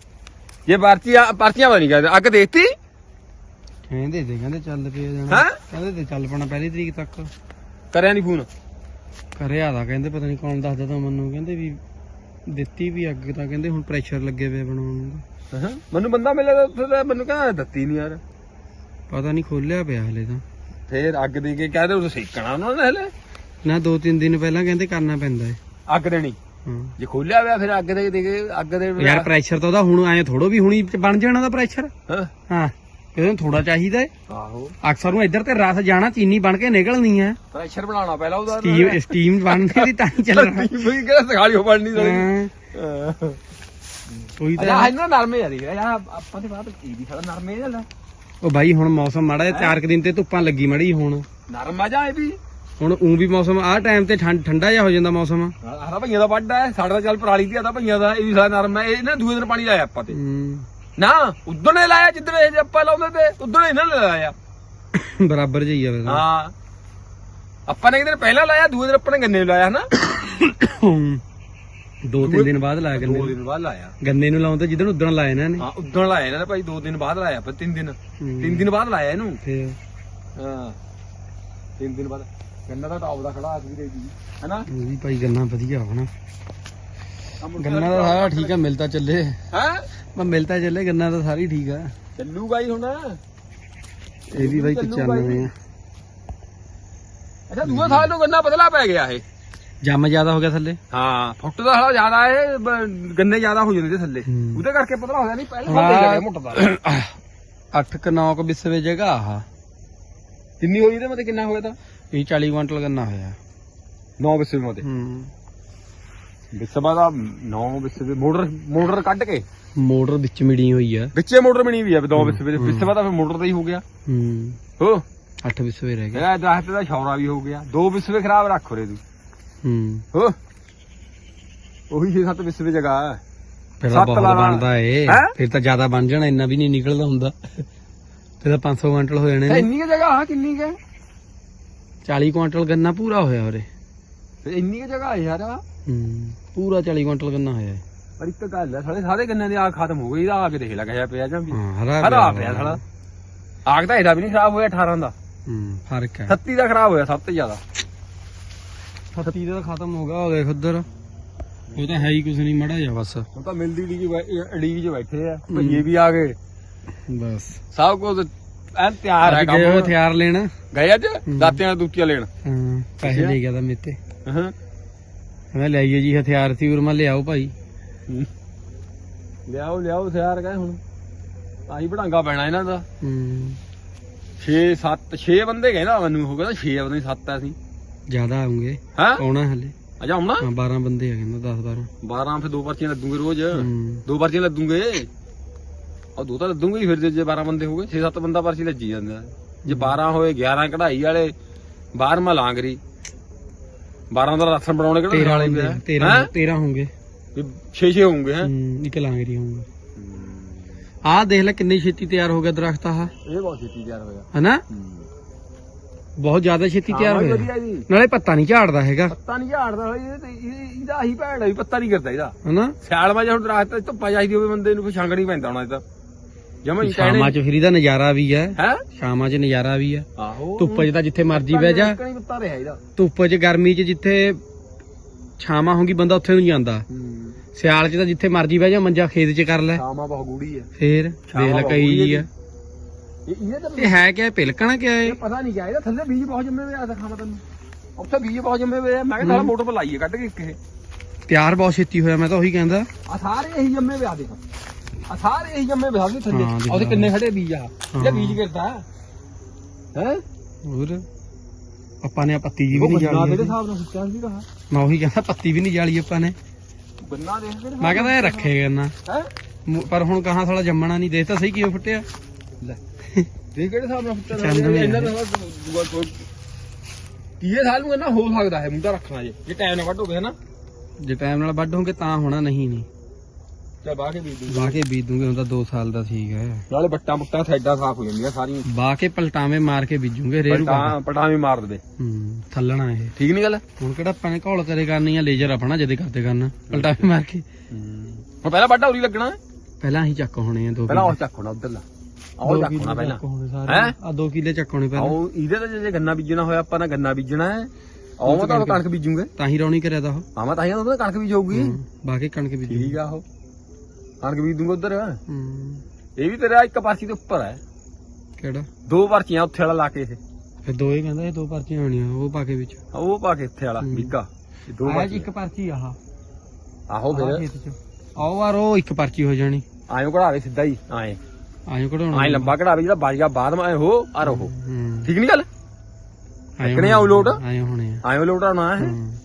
ਜੇ ਪਰਚੀਆਂ ਪਰਚੀਆਂ ਬਣੀ ਗਏ ਅੱਗ ਦੇਤੀ? ਕਹਿੰਦੇ ਤੇ ਕਹਿੰਦੇ ਚੱਲ ਪਿਆ ਜਾਣਾ। ਹੈਂ? ਕਹਿੰਦੇ ਤੇ ਚੱਲ ਪਣਾ ਪਹਿਲੀ ਤਰੀਕ ਤੱਕ। ਕਰਿਆ ਨਹੀਂ ਫੋਨ? ਕਰਿਆ ਦਾ ਕਹਿੰਦੇ ਪਤਾ ਨਹੀਂ ਕੌਣ ਦੱਸਦਾ ਤਾਂ ਮੈਨੂੰ। ਕਹਿੰਦੇ ਵੀ ਦਿੱਤੀ ਵੀ ਅੱਗ ਤਾਂ ਕਹਿੰਦੇ ਹੁਣ ਪ੍ਰੈਸ਼ਰ ਲੱਗੇ ਪਏ ਬਣਾਉਣ ਦਾ ਮੈਨੂੰ ਬੰਦਾ ਮਿਲਿਆ ਤਾਂ ਉੱਥੇ ਤਾਂ ਮੈਨੂੰ ਕਹਿੰਦਾ ਦਿੱਤੀ ਨਹੀਂ ਯਾਰ। ਪਤਾ ਨਹੀਂ ਖੋਲਿਆ ਪਿਆ ਹਲੇ ਤਾਂ। ਫੇਰ ਅੱਗ ਦੇ ਕੇ ਕਹਦੇ ਉਹ ਸੇਕਣਾ ਉਹਨਾਂ ਨੇ ਹਲੇ। ਨਾ ਦੋ ਤਿੰਨ ਦਿਨ ਪਹਿਲਾਂ ਕਹਿੰਦੇ ਕਰਨਾ ਪੈਂਦਾ ਹੈ ਅੱਗ ਦੇਣੀ। ਹਾਂ। ਜੇ ਖੋਲਿਆ ਹੋਇਆ ਫਿਰ ਅੱਗ ਦੇ ਦੇ ਕੇ ਅੱਗ ਦੇ ਯਾਰ ਪ੍ਰੈਸ਼ਰ ਤਾਂ ਉਹਦਾ ਹੁਣ ਆਏ ਥੋੜੋ ਵੀ ਹੁਣੀ ਬਣ ਜਾਣਾ ਦਾ ਪ੍ਰੈਸ਼ਰ ਹਾਂ। ਹਾਂ। ਇਹਨੂੰ ਥੋੜਾ ਚਾਹੀਦਾ ਹੈ। ਆਹੋ। ਅਕਸਰ ਨੂੰ ਇੱਧਰ ਤੇ ਰਸ ਜਾਣਾ ਚੀਨੀ ਬਣ ਕੇ ਨਿਕਲਣੀ ਹੈ। ਪ੍ਰੈਸ਼ਰ ਬਣਾਉਣਾ ਪਹਿਲਾਂ ਉਹਦਾ। ਸਟੀਮ ਸਟੀਮ ਬਣਦੀ ਦੀ ਤਾਂ ਹੀ ਚੱਲਣਾ ਵੀ ਕਿਹੜਾ ਸਖਾਲੀ ਹੋ ਸਾਲੀ। ਹਾਂ। ਉਹੀ ਤਾਂ ਇਹਨਾਂ ਨਰਮੇ ਆ ਯਾਰ ਆਪਾਂ ਦੇ ਬਾਅਦ ਕੀ ਵੀ ਖੜਾ ਨਰਮੇ ਜਾਂਦਾ ਉਹ ਬਾਈ ਹੁਣ ਮੌਸਮ ਮਾੜਾ ਜਿਹਾ ਚਾਰ ਕੁ ਦਿਨ ਤੇ ਧੁੱਪਾਂ ਲੱਗੀ ਮੜੀ ਹੁਣ। ਨਰਮ ਆ ਜਾ ਇਹ ਵੀ? ਹੁਣ ਉਂ ਵੀ ਮੌਸਮ ਆਹ ਟਾਈਮ ਤੇ ਠੰਡ ਠੰਡਾ ਜਿਹਾ ਹੋ ਜਾਂਦਾ ਮੌਸਮ। ਆਹ ਭਈਆਂ ਦਾ ਵੱਡਾ ਹੈ। ਸਾਡਾ ਤਾਂ ਚੱਲ ਪਰਾਲੀ ਦੀ ਆਦਾ ਭਈਆਂ ਦਾ ਇਹ ਵੀ ਸਾਰਾ ਨਰਮ ਹੈ। ਇਹਨੇ ਦੂਏ ਦਿਨ ਪਾਣੀ ਲਾਇਆ ਆਪਾਂ ਤੇ। ਹੂੰ। ਨਾ ਉਦੋਂ ਨੇ ਲਾਇਆ ਜਿੱਦਣ ਇਹ ਆਪਾਂ ਲਾਉਂਦੇ ਤੇ ਉਦੋਂ ਇਹਨਾਂ ਨੇ ਲਾਇਆ। ਬਰਾਬਰ ਜਿਹੀ ਆ ਵੈਸੇ। ਹਾਂ। ਆਪਾਂ ਨੇ ਇੱਕ ਦਿਨ ਪਹਿਲਾਂ ਲਾਇਆ ਦੂਏ ਦਿਨ ਆਪਾਂ ਨੇ ਗੰਨੇ ਨੂੰ ਲਾਇਆ ਹਨਾ। ਦੋ ਤਿੰਨ ਦਿਨ ਬਾਅਦ ਲਾਇਆ ਗੰਨੇ ਦੋ ਨੂੰ। ਦਿਨ ਬਾਅਦ ਲਾਇਆ। ਗੰਨੇ ਨੂੰ ਲਾਉਣ ਤੇ ਜਿੱਦਣ ਉਦਣ ਲਾਇਆ ਇਹਨਾਂ ਨੇ। ਹਾਂ ਉਦੋਂ ਲਾਇਆ ਇਹਨਾਂ ਨੇ ਭਾਈ ਦੋ ਦਿਨ ਬਾਅਦ ਲਾਇਆ ਆਪਾਂ ਤਿੰਨ ਦਿਨ। ਹੂੰ। ਤਿੰਨ ਦਿਨ ਬਾਅਦ ਲਾਇਆ ਇਹਨੂੰ। ਫੇਰ? ਹਾਂ। ਤਿੰਨ ਦਿਨ ਬਾਅਦ। ਗੰਨਾ ਦਾ ਟੌਪ ਦਾ ਖੜਾ ਅੱਜ ਵੀ ਦੇ ਜੀ ਹੈਨਾ? ਉਹ ਵੀ ਭਾਈ ਗੰਨਾ ਵਧੀਆ ਹੋਣਾ ਗੰਨਾ ਦਾ ਸਾਰਾ ਠੀਕ ਆ ਮਿਲਦਾ ਚੱਲੇ। ਹੈ? ਮੈਂ ਮਿਲਦਾ ਚੱਲੇ ਗੰਨਾ ਤਾਂ ਸਾਰੀ ਠੀਕ ਆ। ਚੱਲੂਗਾ ਹੀ ਹੁਣ। ਇਹ ਵੀ ਬਾਈ 95 ਆ। ਅੱਛਾ ਦੂਏ ਸਾਲ ਨੂੰ ਗੰਨਾ ਬਦਲਾ ਪੈ ਗਿਆ ਇਹ। ਜੰਮ ਜ਼ਿਆਦਾ ਹੋ ਗਿਆ ਥੱਲੇ। ਹਾਂ ਫੁੱਟ ਦਾ ਹਲਾ ਜ਼ਿਆਦਾ ਹੈ ਗੰਨੇ ਜ਼ਿਆਦਾ ਹੋ ਜਾਂਦੇ ਤੇ ਥੱਲੇ। ਹੂੰ। ਉਹਦੇ ਕਰਕੇ ਪਤਲਾ ਹੋ ਗਿਆ ਨਹੀਂ ਪਹਿਲਾਂ ਫੁੱਟ ਗਿਆ ਮੋਟਾ ਦਾ 8 ਕ 9 ਕ ਬਿਸਵੇ ਜਗ੍ਹਾ ਆ। ਕਿੰਨੀ ਹੋਈ ਇਹਦੇ ਮਤੇ ਕਿੰਨਾ ਹੋਇਆ ਤਾਂ? ਇਹ 40 ਕੁਇੰਟਲ ਗੰਨਾ ਹੋਇਆ। 9 ਬਿਸੇ ਮਤੇ ਹੂੰ। ਵਿਸਵਾ ਦਾ 9 ਵਿਸਵੇ ਮੋਟਰ ਮੋਟਰ ਕੱਢ ਕੇ। ਮੋਟਰ ਵਿੱਚ ਮਿੜੀ ਹੋਈ ਆ। ਵਿੱਚੇ ਮੋਟਰ ਬਣੀ ਵੀ ਆ ਦੋ ਵਿਸਵੇ ਦੇ ਵਿਸਵਾ ਤਾਂ ਫਿਰ ਮੋਟਰ ਦਾ ਹੀ ਹੋ ਗਿਆ। ਹੂੰ। ਹੋ। 8 ਵਿਸਵੇ ਰਹਿ ਗਏ ਇਹਦਾ ਦਰਖਤ ਦਾ ਸ਼ੌਰਾ ਵੀ ਹੋ ਗਿਆ। ਦੋ ਵਿਸਵੇ ਖਰਾਬ ਰੱਖ ਰੇ ਤੂੰ। ਹੂੰ। ਹੋ। ਉਹੀ 6-7 ਵਿਸਵੇ ਜਗ੍ਹਾ ਫਿਰ ਤਾਂ ਬਹੁਤ। ਬਣਦਾ ਏ? ਫਿਰ ਤਾਂ ਜ਼ਿਆਦਾ ਬਣ ਜਾਣਾ ਇੰਨਾ ਵੀ ਨਹੀਂ ਨਿਕਲਦਾ ਹੁੰਦਾ। ਫਿਰ ਤਾਂ 500 ਕੁਇੰਟਲ ਹੋ ਜਾਣੇ ਨੇ। ਇੰਨੀ ਕੁ ਜਗ੍ਹਾ ਆ ਕਿੰਨੀ ਕੁ? ਹੈ 40 ਕੁਇੰਟਲ ਗੰਨਾ ਪੂਰਾ ਹੋਇਆ ਤੇ ਇੰਨੀ ਕੁ ਜਗ੍ਹਾ ਯਾਰ। ਹੂੰ ਪੂਰਾ 40 ਕੁਇੰਟਲ ਗੰਨਾ ਹੋਇਆ ਏ। ਪਰ ਇੱਕ ਗੱਲ ਹੈ ਸਾਰੇ ਸਾਰੇ ਗੰਨਿਆਂ ਦੀ ਆਗ ਖਤਮ ਹੋ ਗਈ ਇਹਦਾ ਆ ਕੇ ਦੇਖ ਲੈ ਕਿਆ ਪਿਆ ਜਾਂ ਵੀ। ਹਾਂ ਹਰਾ ਹਰਾ ਪਿਆ ਸਾਲਾ। ਆਗ ਤਾਂ ਇਹਦਾ ਵੀ ਨਹੀਂ ਖਰਾਬ ਹੋਇਆ 18 ਦਾ। ਹੂੰ ਫ਼ਰਕ ਹੈ। 36 ਦਾ ਖਰਾਬ ਹੋਇਆ ਸਭ ਤੋਂ ਜ਼ਿਆਦਾ। 36 ਦਾ ਖਤਮ ਹੋ ਗਿਆ ਹੋ ਦੇਖ ਉਧਰ। ਉਹ ਤਾਂ ਹੈ ਹੀ ਕੁਝ ਨਹੀਂ ਮੜਾ ਜਾ ਬਸ। ਹੁਣ ਤਾਂ ਮਿਲਦੀ ਡੀ ਅੜੀਗ 'ਚ ਬੈਠੇ ਆ ਭਈਏ ਵੀ ਆ ਗਏ। ਬਸ। ਸਭ ਕੁਝ ਐਨ ਤਿਆਰ ਹੈ ਅੱਜ ਗਏ ਕੰਮ ਹਥਿਆਰ ਲੈਣ? ਗਏ ਅੱਜ? ਦਾਤਿਆਂ ਦੂਤੀਆਂ ਲੈਣ। ਹਾਂ ਪੈਸੇ ਲੈ ਗਿਆ ਤਾਂ ਮੇਤੇ। ਹਾਂ। ਮੈਂ ਲਿਆਈਏ ਜੀ ਹਥਿਆਰ ਸੀ ਉਰਮਾ ਲਿਆਓ ਭਾਈ। ਲਿਆਓ ਲਿਆਓ ਹਥਿਆਰ ਕਹੇ ਹੁਣ। ਆਹੀ ਬੜਾਂਗਾ ਪੈਣਾ ਇਹਨਾਂ ਦਾ। ਹੂੰ 6 7 6 ਬੰਦੇ ਕਹਿੰਦਾ ਮੈਨੂੰ ਹੋ ਗਿਆ 6 ਬੰਦੇ 7 ਆ ਸੀ ਜ਼ਿਆਦਾ ਆਉਂਗੇ। ਹਾਂ? ਆਉਣਾ ਹਲੇ। ਅਜਾ ਆਉਣਾ? ਹਾਂ 12 ਬੰਦੇ ਆ ਕਹਿੰਦਾ 10 12 12 ਫਿਰ ਦੋ ਪਰਚੀਆਂ ਲੱਦੂਗੇ ਰੋਜ਼। ਦੋ ਪਰਚੀਆਂ ਲੱਦੂਗੇ ਉਹ ਦੋ ਤਾਂ ਲੱਦੂਗੇ ਹੀ ਫਿਰ ਜੇ- ਜੇ 12 ਬੰਦੇ ਹੋ ਗਏ 6-7 ਬੰਦਾ ਪਰਚੀ ਲੱਜੀ ਜਾਂਦਾ। ਜੇ 12 ਹੋਏ 11 ਕਢਾਈ ਵਾਲੇ 12ਵਾਂ ਲਾਂਗਰੀ। 12 ਦਾ ਰਾਸ਼ਨ ਬਣਾਉਣੇ ਕਿਹੜਾ 13 ਵਾਲੇ ਬੰਦੇ 13 13 ਹੋਣਗੇ। 6-6 ਹੋਣਗੇ ਹੈ? ਇੱਕ ਲਾਂਗਰੀ ਹੋਊਗਾ। ਆਹ ਦੇਖ ਲੈ ਕਿੰਨੀ ਛੇਤੀ ਤਿਆਰ ਹੋ ਗਿਆ ਦਰਖਤ ਆਹ। ਇਹ ਬਹੁਤ ਛੇਤੀ ਤਿਆਰ ਹੋਇਆ। ਹਨਾ? ਬਹੁਤ ਜ਼ਿਆਦਾ ਛੇਤੀ ਤਿਆਰ ਹਾਂ, ਹੋਇਆ। ਨਾਲੇ ਪੱਤਾ ਨਹੀਂ ਝਾੜਦਾ ਹੈਗਾ। ਪੱਤਾ ਨਹੀਂ ਝਾੜਦਾ ਇਹਦਾ ਹੀ ਭੈੜਾ ਵੀ ਪੱਤਾ ਨਹੀਂ ਕਰਦਾ ਇਹਦਾ। ਹਨਾ? ਸਿਆਲ ਮਾ ਹੁਣ ਦਰਖਤ ਧੁੱਪਾ ਚਾਹੀਦੀ ਹੋਵੇ ਬੰਦੇ ਨੂੰ ਫਿਰ ਛੰਗ ਨਹੀਂ ਪੈਂਦਾ ਹੋਣਾ ਇਹਦਾ ਜਮਾ ਹੀ ਕਹਿਣੇ ਸ਼ਾਮਾਂ 'ਚ ਫਿਰ ਇਹਦਾ ਨਜ਼ਾਰਾ ਵੀ ਹੈ ਹੈ? ਸ਼ਾਮਾਂ 'ਚ ਨਜ਼ਾਰਾ ਵੀ ਹੈ ਆਹੋ। ਧੁੱਪ 'ਚ ਤਾਂ ਜਿੱਥੇ ਮਰਜ਼ੀ ਬਹਿ ਜਾ। ਕਣੀ ਪੱਤਾ ਰਿਹਾ ਇਹਦਾ। ਧੁੱਪ 'ਚ ਗਰਮੀ 'ਚ ਜਿੱਥੇ ਛਾਵਾਂ ਹੋਗੀ ਬੰਦਾ ਉੱਥੇ ਨੂੰ ਜਾਂਦਾ। ਸਿਆਲ 'ਚ ਤਾਂ ਜਿੱਥੇ ਮਰਜ਼ੀ ਬਹਿ ਜਾ ਮੰਜਾ ਖੇਤ 'ਚ ਕਰ ਲੈ। ਸ਼ਾਮਾ ਬਹੁਤ ਗੂੜੀ ਹੈ ਫੇਰ ਦੇਖ ਲੈ ਕਈ ਜੀ ਆ ਇਹ ਇਹਦੇ ਤਾਂ ਇਹ ਹੈ ਕਿਆ ਪਿਲਕਣਾ ਕਿਆ ਇਹ? ਇਹ ਪਤਾ ਨਹੀਂ ਕਿਆ ਇਹਦਾ ਥੱਲੇ ਬੀਜ ਬਹੁਤ ਜੰਮੇ ਹੋਏ ਆ ਦਿਖਾਵਾਂ ਤੈਨੂੰ। ਉੱਥੇ ਬੀਜ ਬਹੁਤ ਜੰਮੇ ਹੋਏ ਆ। ਮੈਂ ਕਿਹਾ ਸਾਲਾ ਮੋਟਰ ਪਰ ਲਾਈਏ ਕੱਢ ਕੇ ਇੱਕ ਇਹ। ਤਿਆਰ ਬਹੁਤ ਛੇਤੀ ਹੋਇਆ ਮੈਂ ਤਾਂ ਉਹੀ ਕਹਿੰਦਾ। ਆ ਸਾਰੇ ਇਹੀ ਜੰਮੇ ਹੋਏ ਆ ਦੇਖ। ਆ ਸਾਰੇ ਇਹੀ ਜੰਮੇ ਹੋਏ ਆ ਵੀ ਥੱਲੇ। ਹਾਂ, ਦਿਖਾ। ਉਹਦੇ ਕਿੰਨੇ ਖੜੇ ਬੀਜ ਆ? ਹਾਂ। ਇਹ ਬੀਜ ਗਿਰਦਾ। ਹੈ? ਹੋਰ? ਆਪਾਂ ਨੇ ਆਹ ਪੱਤੀ ਜੀ ਵੀ ਉਹ ਨਹੀਂ ਬੰਨਾ ਜਾਲੀ ਕਿਹੜੇ ਹੈਗੀ। ਹਿਸਾਬ ਨਾਲ ਸੁੱਚਾ ਸੀ ਰਹਾ ਮੈਂ ਉਹੀ ਕਹਿੰਦਾ ਪੱਤੀ ਵੀ ਨਹੀਂ ਜਾਲੀ ਆਪਾਂ ਨੇ। ਬੰਨਾ ਦੇਖ ਕਿਹੜੇ ਮੈਂ ਕਹਿੰਦਾ ਇਹ ਰੱਖੇ ਕਰਨਾ ਹੈ? ਪਰ ਹੁਣ ਕਹਾਂ ਸਾਲਾ ਜੰਮਣਾ ਨਹੀਂ ਦੇਖ ਤਾਂ ਸਹੀ ਕਿਉਂ ਫੁੱਟਿਆ। ਲੈ ਦੇਖ ਕਿਹੜੇ ਹਿਸਾਬ ਨਾਲ ਸੁੱਚਾ ਚੰਦ ਵੀ ਇਹਨਾਂ ਹੈ। ਦਾ ਦੂਆ ਕੋਈ ਤੀਏ ਸਾਲ ਨੂੰ ਇਹਨਾਂ ਹੋ ਸਕਦਾ ਹੈ ਮੁੰਡਾ ਰੱਖਣਾ ਜੇ। ਜੇ ਟਾਈਮ ਜੇ ਟਾਈਮ ਨਾਲ ਵੱਢ ਹੋਗੇ ਤਾਂ ਹੋਣਾ ਨਹੀਂ ਨਹੀਂ। ਚਾ ਬਾਹ ਕੇ ਬੀਜ ਦੂੰਗੇ। ਵਾਹ ਕੇ ਬੀਜ ਦੂੰਗੇ ਹੁਣ ਤਾਂ 2 ਸਾਲ ਦਾ ਠੀਕ ਹੈ। ਨਾਲੇ ਬੱਟਾਂ ਬੁੱਟਾਂ ਸਾਈਡਾਂ ਸਾਫ਼ ਹੋ ਜਾਂਦੀਆਂ ਸਾਰੀਆਂ। ਵਾਹ ਕੇ ਪਲਟਾਵੇਂ ਮਾਰ ਕੇ ਬੀਜੂਗੇ ਰੇਰੂ ਪਟਾਂ ਪਟਾਂ ਵੀ ਮਾਰ ਦੇਵੇ ਹੂੰ ਥੱਲਣਾ ਇਹ। ਠੀਕ ਨਹੀਂ ਗੱਲ? ਹੁਣ ਕਿਹੜਾ ਆਪਾਂ ਨੇ ਘੋਲ ਕਰੇ ਕਰਨੀ ਆ ਲੇਜ਼ਰ ਆਪਣਾ ਜਦੇ ਕਰਦੇ ਕਰਨਾ ਪਲਟਾਵੇਂ ਮਾਰ ਕੇ। ਹੁਣ ਪਹਿਲਾਂ ਵੱਡਾ ਉਰੀ ਲੱਗਣਾ? ਹੈ। ਪਹਿਲਾਂ ਹੀ ਚੱਕ ਹੋਣੇ ਆ ਦੋ ਪਹਿਲਾਂ ਉਹ ਚੱਕਣਾ ਉਧਰਲਾ। ਆਹ ਚੱਕਣਾ ਪਹਿਲਾਂ। ਹੈਂ? ਆ 2 ਕਿੱਲੇ ਚੱਕਣੇ ਪਹਿਲਾਂ। ਆਓ ਇਹਦੇ ਤੇ ਜੇ ਗੰਨਾ ਬੀਜਣਾ ਹੋਇਆ ਆਪਾਂ ਨੇ ਗੰਨਾ ਬੀਜਣਾ ਹੈ। ਆਓ ਮੈਂ ਤਾਂ ਕਣਕ ਬੀਜੂਗੇ। ਤਾਂ ਹੀ ਰੌਣੀ ਕਰਿਆ ਤਾ ਉਹ। ਆਵਾਂ ਤਾਂ ਹੀ ਉਹਦਾ ਕਣਕ ਬੀਜ ਹੋਊਗੀ ਕੇ ਕਣਕ ਬੀਜੂ ਠੀਕ ਆ ਉਹ। ਕਣਕ ਬੀਜ ਦੂੰਗਾ ਉਧਰ। ਹੂੰ। ਇਹ ਵੀ ਤੇਰਾ ਇੱਕ ਪਰਚੀ ਦੇ ਉੱਪਰ ਹੈ। ਕਿਹੜਾ? ਦੋ ਪਰਚੀਆਂ ਉੱਥੇ ਵਾਲਾ ਲਾ ਕੇ ਇਹ। ਫਿਰ ਦੋ ਹੀ ਕਹਿੰਦਾ ਇਹ ਦੋ ਪਰਚੀਆਂ ਹੋਣੀਆਂ ਉਹ ਪਾ ਕੇ ਵਿੱਚ। ਉਹ ਪਾ ਕੇ ਇੱਥੇ ਵਾਲਾ ਇਹ ਦੋ ਆਇਆ ਜੀ ਇੱਕ ਪਰਚੀ ਆਹ। ਆਹੋ ਆਹ ਫਿਰ। ਖੇਤ ਚ। ਆਓ ਯਾਰ ਉਹ ਇੱਕ ਪਰਚੀ ਹੋ ਜਾਣੀ। ਆਇਓ ਕਢਾਵੇ ਸਿੱਧਾ ਹੀ ਆਏ। ਆਇਓ ਕਢਾਉਣਾ। ਆਏ ਲੰਬਾ ਕਢਾਵੇ ਜਿਹੜਾ ਬਾਜ ਗਿਆ ਬਾਅਦ ਮੈਂ ਹੋ ਆ ਰਹੋ ਹੂੰ। ਠੀਕ ਨਹੀਂ ਗੱਲ? ਆਇਓ ਕਿਹਨੇ ਆਉ ਲੋਟ? ਆਇਓ ਹੋਣੇ ਆ। ਆਇਓ ਲੋਟਾਉਣਾ ਹੈ। ਹੂੰ।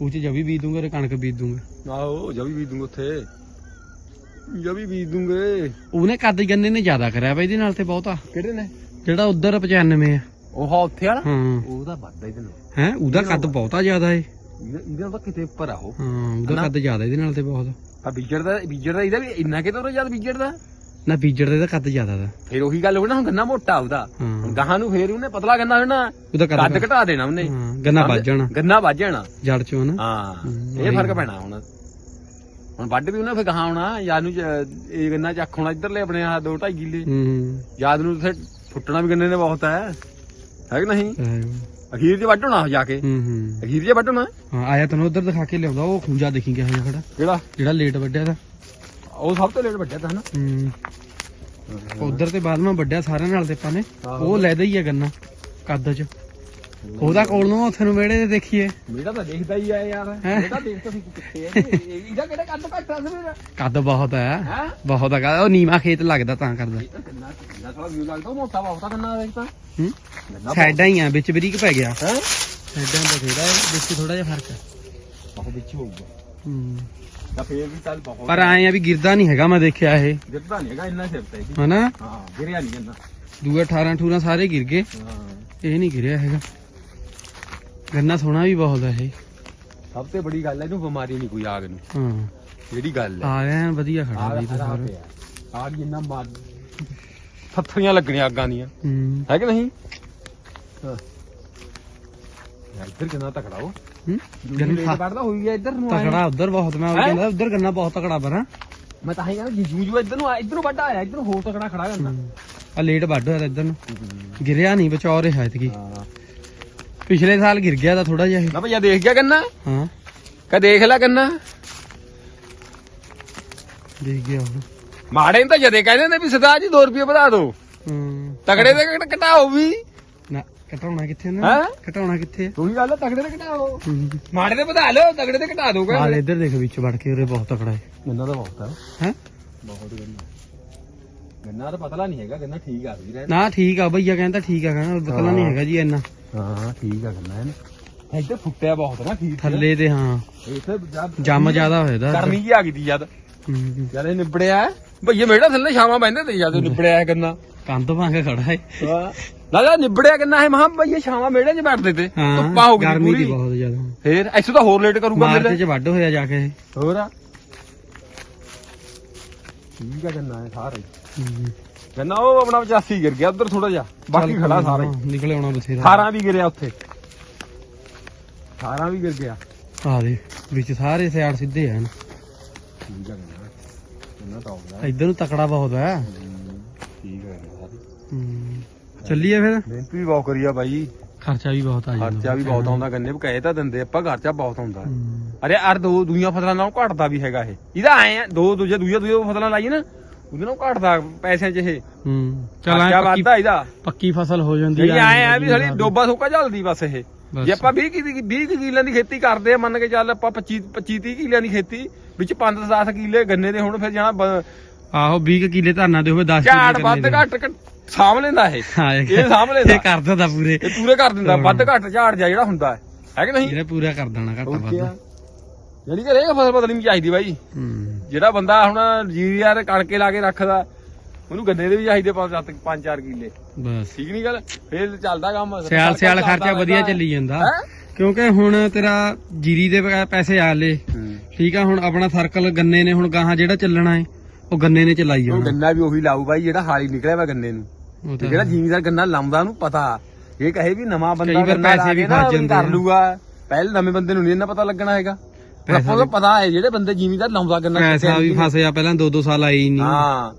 ਉਹ ਚ ਜਵੀ ਬੀਜ ਦੂੰਗਾ ਤੇ ਕਣਕ ਬੀਜ ਦੂੰਗਾ। ਆਹੋ ਜਵੀ ਬੀਜ ਦੂੰਗੇ ਉੱਥੇ। ਜਵੀ ਬੀਜ ਦੂੰਗੇ। ਉਹਨੇ ਕੱਦ ਗੰਨੇ ਨੇ ਜ਼ਿਆਦਾ ਕਰਿਆ ਵਾ ਇਹਦੇ ਨਾਲ ਤੇ ਬਹੁਤਾ। ਕਿਹੜੇ ਨੇ? ਜਿਹੜਾ ਉਧਰ 95 ਆ। ਉਹ ਹਾਂ ਉੱਥੇ ਵਾਲਾ? ਹਾਂ। ਉਹਦਾ ਵੱਧਦਾ ਇਹਦੇ ਨਾਲ। ਹੈ ਉਹਦਾ ਕੱਦ ਬਹੁਤਾ ਜ਼ਿਆਦਾ ਏ। ਇਹਦੇ ਨਾਲ ਤਾਂ ਕਿਤੇ ਉੱਪਰ ਆ ਉਹ। ਹਾਂ ਉਹਦਾ ਕੱਦ ਜ਼ਿਆਦਾ ਇਹਦੇ ਨਾਲ ਤੇ ਬਹੁਤ। ਆ ਬੀਜੜ ਦਾ ਬੀਜੜ ਦਾ ਇਹਦਾ ਵੀ ਇੰਨਾ ਕਿਤੇ ਉਹ ਜਦ ਬੀਜੜ ਦਾ? ਨਾ ਬੀਜੜ ਦੇ ਦਾ ਕੱਦ ਜ਼ਿਆਦਾ ਦਾ। ਫਿਰ ਉਹੀ ਗੱਲ ਹੋ ਗਈ ਨਾ ਹੁਣ ਗੰਨਾ ਮੋਟਾ ਹਾਂ। ਗਾਹਾਂ ਨੂੰ ਫੇਰ ਉਹਨੇ ਪਤਲਾ ਗੰਨਾ ਹੋਣਾ ਉਹਦਾ ਕੱਦ ਕੱਦ ਘਟਾ ਦੇਣਾ ਉਹਨੇ। ਹਾਂ ਗੰਨਾ ਵੱਜ ਜਾਣਾ। ਗੰਨਾ ਵੱਜ ਜਾਣਾ। ਜੜ ਚੋਂ ਨਾ। ਹਾਂ ਹਮ, ਇਹ ਫ਼ਰਕ ਪੈਣਾ ਹੁਣ। ਹੁਣ ਵੱਢ ਵੀ ਉਹਨੇ ਫੇਰ ਗਾਹਾਂ ਆਉਣਾ। ਯਾਦ ਨੂੰ ਇਹ ਗੰਨਾ ਚੱਕ ਹੋਣਾ ਇੱਧਰਲੇ ਆਪਣੇ ਆ 2 2.5 ਕਿੱਲੇ। ਹੂੰ ਯਾਦ ਨੂੰ ਉੱਥੇ ਫੁੱਟਣਾ ਵੀ ਗੰਨੇ ਨੇ ਬਹੁਤ ਹੈ। ਹੈ ਕਿ ਨਹੀਂ? ਹੂੰ। ਅਖੀਰ 'ਚ ਵੱਢ ਹੋਣਾ ਜਾ ਕੇ। ਹੂੰ ਅਖੀਰ 'ਚ ਵੱਢ ਹੋਣਾ। ਹਾਂ ਆਇਆ ਤੈਨੂੰ ਉਧਰ ਦਿਖਾ ਕੇ ਲਿਆਉਂਦਾ ਉਹ ਖੂੰਜਾ ਦੇਖੀ ਕਿਹੋ ਜਿਹਾ ਖੜਾ। ਕਿਹੜਾ? ਜਿਹੜਾ ਲੇਟ ਵੱਡਿਆ ਦਾ। ਉਹ ਸਭ ਤੋਂ ਲੇਟ ਵੱਢਿਆ ਤਾਂ ਹਨਾ। ਹੂੰ। ਉਧਰ ਤੇ ਬਾਅਦ ਮੈਂ ਵੱਡਿਆ ਸਾਰਿਆਂ ਨਾਲ ਤੇ ਆਪਾਂ ਨੇ। ਉਹ ਲੈਦਾ ਹੀ ਆ ਗੰਨਾ ਕੱਦ ਚ। ਉਹਦਾ ਕੋਲ ਨੂੰ ਉੱਥੇ ਨੂੰ ਵਿਹੜੇ ਤੇ ਦੇਖੀਏ। ਮੇਰਾ ਤਾਂ ਦੇਖਦਾ ਹੀ ਆ ਯਾਰ? ਇਹਦਾ ਦੇਖ ਤਾਂ ਸੀ ਕਿੱਥੇ ਇਹਦਾ ਕਿਹੜਾ ਕੱਦ ਘੱਟ ਆ ਸਵੇਰਾ ਕੱਦ ਬਹੁਤ ਹੈ? ਬਹੁਤ ਆ। ਉਹ ਨੀਵਾ ਖੇਤ ਲੱਗਦਾ ਤਾਂ ਕਰਦਾ। ਇਹ ਤਾਂ ਕਿੰਨਾ ਕਿੰਨਾ ਥੋੜਾ ਵਿਊ ਲੱਗਦਾ। ਉਹ ਮੋਟਾ ਬਹੁਤ ਆ ਕੰਨਾ ਦੇਖ ਤਾਂ। ਹੂੰ। ਗੰਨਾ ਸਾਈਡਾਂ ਹੀ ਆ ਵਿੱਚ ਬਰੀਕ ਪੈ ਗਿਆ। ਹੈ? ਸਾਈਡਾਂ ਦਾ ਥੋੜਾ ਵਿੱਚ ਥੋੜਾ ਜਿਹਾ ਫ਼ਰਕ ਹੈ ਬਹੁਤ ਵਿੱਚ ਹੋਊਗਾ। ਹੂੰ। ਤਾਂ ਫੇਰ ਵੀ ਚੱਲ ਬਹੁਤ ਪਰ ਆਏ ਆ ਵੀ ਗਿਰਦਾ ਨਹੀਂ ਹੈਗਾ ਮੈਂ ਦੇਖਿਆ ਇਹ। ਗਿਰਦਾ ਨਹੀਂ ਹੈਗਾ ਇੰਨਾ ਸਿਰ ਤੇ ਹਨਾ? ਹਾਂ ਗਿਰਿਆ ਨਹੀਂ ਇੰਨਾ ਦੂਏ 18 18 ਸਾਰੇ ਗਿਰ ਗਏ। ਹਾਂ। ਇਹ ਨਹੀਂ ਗਿਰਿਆ ਹੈਗਾ। ਗੰਨਾ ਸੋਹਣਾ ਵੀ ਬਹੁਤ ਹੈ ਇਹ। ਸਭ ਤੋਂ ਬੜੀ ਗੱਲ ਹੈ ਇਹਨੂੰ ਬਿਮਾਰੀ ਨਹੀਂ ਕੋਈ ਆਗ ਨੂੰ। ਹਾਂ। ਜਿਹੜੀ ਗੱਲ ਹੈ ਆ ਗਿਆ ਵਧੀਆ ਖੜਾ ਆਗ ਬਈ ਤਾਂ ਸਾਰਾ। ਆਗ ਜਿੰਨਾ ਮਾਰ ਥੱਥੀਆਂ ਲੱਗਣੀਆਂ ਅੱਗਾਂ ਦੀਆਂ। ਹੂੰ। ਹੈ ਕਿ ਨਹੀਂ? ਹਾਂ। ਯਾਰ ਇੱਧਰ ਕਿੰਨਾ ਤਕੜਾ ਉਹ ਹੂੰ? ਗੰਨਾ ਗੰਨਾ ਕੱਢਦਾ ਹੋਈ ਗਿਆ ਇੱਧਰ ਨੂੰ ਆਏ। ਤਕੜਾ ਉਧਰ ਬਹੁਤ ਮੈਂ ਉਹ ਹੈਂ? ਕਹਿੰਦਾ ਉਧਰ ਗੰਨਾ ਬਹੁਤ ਤਕੜਾ ਪਰ ਮੈਂ ਤਾਂ ਹੀ ਕਹਿੰਦਾ ਜੂ ਜੂ ਇੱਧਰ ਨੂੰ ਆ ਇੱਧਰ ਨੂੰ ਵੱਡਾ ਆਇਆ ਇੱਧਰ ਨੂੰ ਹੋਰ ਤਕੜਾ ਖੜਾ ਕਰਨਾ। ਆ ਲੇਟ ਵੱਢ ਹੋਇਆ ਤਾ ਇੱਧਰ ਨੂੰ। ਗਿਰਿਆ ਨਹੀਂ ਬਚਾ ਰਿਹਾ ਐਤਕੀ ਹਾਂ ਪਿਛਲੇ ਸਾਲ ਗਿਰ ਗਿਆ ਤਾਂ ਥੋੜਾ ਜਿਹਾ ਨਾ ਭਈਆ ਦੇਖ ਗਿਆ ਕੰਨਾ ਹਾਂ। ਕਾ ਦੇਖ ਲੈ ਕੰਨਾ ਦੇਖ ਗਿਆ ਮਾੜੇ ਨੂੰ ਤਾਂ ਜਦੇ ਕਹਿੰਦੇ ਨੇ ਵੀ ਸਰਦਾਰ ਜੀ 2 ਰੁਪਏ ਵਧਾ ਦਿਓ ਹੂੰ। ਤਕੜੇ ਦੇ ਘਟ- ਘਟਾਓ ਵੀ ਨਾ ਘਟਾਉਣਾ ਕਿੱਥੇ ਨਾ? ਹੈਂ? ਘਟਾਉਣਾ ਕਿੱਥੇ? ਤੂੰ ਗੱਲ ਆ, ਤਕੜੇ ਦੇ ਘਟਾਓ ਹੂੰ ਮਾੜੇ ਦੇ ਵਧਾ ਲਓ ਤਕੜੇ ਦੇ ਘਟਾ ਦੋ ਮਾਲ ਇੱਧਰ ਦੇਖ ਵਿੱਚ ਵੜ ਕੇ ਉਰੇ ਬਹੁਤ ਤਕੜਾ ਹੈ। ਗੰਨਾ ਤਾਂ ਬਹੁਤ ਆ। ਹੈ? ਬਹੁਤ ਗੰਨਾ। ਗੰਨਾ ਤਾਂ ਪਤਲਾ ਨਹੀਂ ਹੈਗਾ ਗੰਨਾ ਠੀਕ ਆ ਵੀ ਨਾ ਠੀਕ ਆ ਭਈਆ ਕਹਿੰਦਾ ਠੀਕ ਆ ਕਹਿੰਦਾ ਬਤਲਾ ਨਹੀਂ ਹੈਗਾ ਜੀ ਇੰਨਾ। ਹਾਂ ਠੀਕ ਆ ਗੰਨਾ ਇਹਨੇ। ਇੱਧਰ ਫੁੱਟਿਆ ਬਹੁਤ ਨਾ ਠੀਕ ਥੱਲੇ ਤੇ ਹਾਂ। ਇੱਥੇ ਜਦ ਜੰਮ ਜ਼ਿਆਦਾ ਹੋਇਆ ਦਾ ਕਰਨੀ ਜੀ ਆ ਗਈ ਦੀ ਜਦ। ਹੂੰ। ਜਦ ਇਹ ਨਿਬੜਿਆ। ਭਈਏ ਮੇੜਾ ਥੱਲੇ ਛਾਵਾਂ ਬੈੰਦੇ ਤੇ ਜਦ ਇਹ ਨਿਬੜਿਆ ਗੰਨਾ। ਕੰਧ ਭਾਂਗੇ ਖੜਾ ਹੈ। ਨਾ ਨਿਬੜਿਆ ਗੰਨਾ ਹੈ? ਮਹਾਂ ਭਈਏ ਛਾਵਾਂ ਮੇੜੇ 'ਚ ਬੈਠਦੇ ਤੇ। ਧੁੱਪਾਂ ਹੋ ਗਈ ਗਰਮੀ ਦੀ ਪੂਰੀ। ਬਹੁਤ ਜ਼ਿਆਦਾ। ਫੇਰ ਇੱਥੇ ਤਾਂ ਹੋਰ ਲੇਟ ਕਰੂਗਾ ਮਾਰਚ ਮੇਲੇ ਚ ਵੱਢ ਹੋਇਆ ਜਾ ਕੇ। ਹੋਰ ਆ। ਠੀਕ ਆ ਹੈ ਸਾਰੇ। ਗੰਨਾ ਉਹ ਆਪਣਾ 85 ਗਿਰ ਗਿਆ ਉਧਰ ਥੋੜਾ ਜਿਹਾ। ਬਾਕੀ ਖੜਾ ਸਾਰਾ। ਹੀ ਨਿਕਲੇ ਆਉਣਾ ਬਥੇਰਾ। 18 ਵੀ ਗਿਰਿਆ ਉੱਥੇ। 18 ਵੀ ਗਿਰ ਗਿਆ। ਆ ਦੇ ਵਿੱਚ ਸਾਰੇ ਸਿਆੜ ਸਿੱਧੇ ਹਨ ਠੀਕ ਆ ਆਉਂਦਾ ਇੱਧਰ ਨੂੰ ਤਕੜਾ ਬਹੁਤ ਹੂੰ। ਚੱਲੀਏ ਫਿਰ? ਮਿਹਨਤ ਵੀ ਬਹੁਤ ਕਰੀ ਆ ਬਾਈ। ਖਰਚਾ ਵੀ ਬਹੁਤ ਆ ਜਾਂਦਾ। ਖਰਚਾ ਵੀ ਬਹੁਤ ਆਉਂਦਾ ਗੰਨੇ ਕਹੇ ਤਾਂ ਦਿੰਦੇ ਆਪਾਂ ਖਰਚਾ ਬਹੁਤ ਆਉਂਦਾ। ਅਰੇ ਅਰ ਦੋ ਦੂਈਆਂ ਫਸਲਾਂ ਨਾਲੋਂ ਘਟਦਾ ਵੀ ਹੈਗਾ ਇਹ। ਇਹਦਾ ਆਏ ਆ ਦੋ ਦੂਜੇ ਦੂਜੇ ਦੂਜੇ ਫਸਲਾਂ ਲਾਈਏ ਨਾ ਉਹਦੇ ਨਾਲੋਂ ਘਟਦਾ ਪੈਸਿਆਂ 'ਚ ਇਹ। ਹੂੰ। ਚਲ ਆ ਪੱਕੀ ਇਹਦਾ। ਪੱਕੀ ਫਸਲ ਹੋ ਜਾਂਦੀ ਨਹੀਂ ਆਏ ਆ ਵੀ ਸਾਡੀ ਡੋਬਾ ਸੋਕਾ ਚੱਲਦੀ ਬਸ ਇਹ। ਜੇ ਆਪਾਂ 20 ਕੀ 20 ਕਿੱਲਿਆਂ ਦੀ ਖੇਤੀ ਕਰਦੇ ਆ ਮੰਨ ਕੇ ਚੱਲ ਆਪਾਂ 25 25 30 ਕਿੱਲਿਆਂ ਦੀ ਖੇਤੀ ਵਿੱਚ 5 10 ਕਿੱਲੇ ਗੰਨੇ ਦੇ ਹੁਣ ਫਿਰ ਜਾਣਾ ਆਹੋ 20 ਕਿੱਲੇ ਧਾਨਾਂ ਦੇ ਹੋਵੇ 10 ਝਾੜ ਵੱਧ ਘੱਟ ਸਾਂਭ ਲੈਂਦਾ ਇਹ। ਹਾਂ ਇਹ ਸਾਂਭ ਲੈਂਦਾ। ਇਹ ਕਰ ਦਿੰਦਾ ਪੂਰੇ। ਇਹ ਪੂਰੇ ਕਰ ਦਿੰਦਾ ਵੱਧ ਘੱਟ ਝਾੜ ਜਾ ਜਿਹੜਾ ਹੁੰਦਾ ਹੈ। ਹੈ ਕਿ ਨਹੀਂ? ਇਹਨੇ ਪੂਰਾ ਕਰ ਦੇਣਾ ਘੱਟਾ ਵੱਧ? ਜਿਹੜੀ ਕਿ ਰੇਹ ਫਸਲ ਬਦਲਣੀ ਚਾਹੀਦੀ ਬਾਈ। ਜਿਹੜਾ ਬੰਦਾ ਹੁਣ ਜੀਰੀ ਯਾਰ ਕਣਕੇ ਲਾ ਕੇ ਰੱਖਦਾ ਉਹਨੂੰ ਗੰਨੇ ਦੇ ਵੀ ਚਾਹੀਦੇ ਪੰਜ ਚਾਰ ਕਿੱਲੇ। ਬਸ। ਠੀਕ ਨਹੀਂ ਗੱਲ? ਫੇਰ ਚੱਲਦਾ ਕੰਮ। ਸਿਆਲ ਸਿਆਲ ਖਰਚਾ ਵਧੀਆ ਚੱਲੀ ਜਾਂਦਾ? ਕਿਉਂਕਿ ਹੁਣ ਤੇਰਾ ਜੀਰੀ ਦੇ ਪੈਸੇ ਆ ਲੇ। ਠੀਕ ਆ ਹੁਣ ਆਪਣਾ ਸਰਕਲ ਗੰਨੇ ਨੇ ਹੁਣ ਗਾਹਾਂ ਜਿਹੜਾ ਚੱਲਣਾ ਹੈ ਉਹ ਗੰਨੇ ਨੇ ਚਲਾਈ ਉਹ ਜਾਣਾ। ਗੰਨਾ ਵੀ ਉਹੀ ਲਾਊ ਬਾਈ ਜਿਹੜਾ ਹਾਲੀ ਨਿਕਲਿਆ ਵਾ ਗੰਨੇ ਨੂੰ। ਤੇ ਜਿਹੜਾ ਜ਼ਿਮੀਦਾਰ ਗੰਨਾ ਲਾਉਂਦਾ ਉਹਨੂੰ ਪਤਾ। ਇਹ ਕਹੇ ਵੀ ਨਵਾਂ ਬੰਦਾ ਗੰਨਾ ਪੈਸੇ ਵੀ ਜਾਂਦੇ ਕਰ। ਲੂਗਾ। ਪਹਿਲੇ ਨਵੇਂ ਬੰਦੇ ਨੂੰ ਨਹੀਂ ਇਹਨਾਂ ਪਤਾ ਲੱਗਣਾ ਹੈਗਾ। ਪਰ ਪੈਸਾ ਆਪਾਂ ਨੂੰ ਪਤਾ ਹੈ ਜਿਹੜੇ ਬੰਦੇ ਜ਼ਿਮੀਦਾਰ ਲਾਉਂਦਾ ਗੰਨਾ ਪੈਸਾ ਕਿੱਥੇ ਵੀ ਫਸਿਆ ਪਹਿਲਾਂ 2-2 ਸਾਲ ਆਈ ਹੀ ਨਹੀਂ। ਹਾਂ।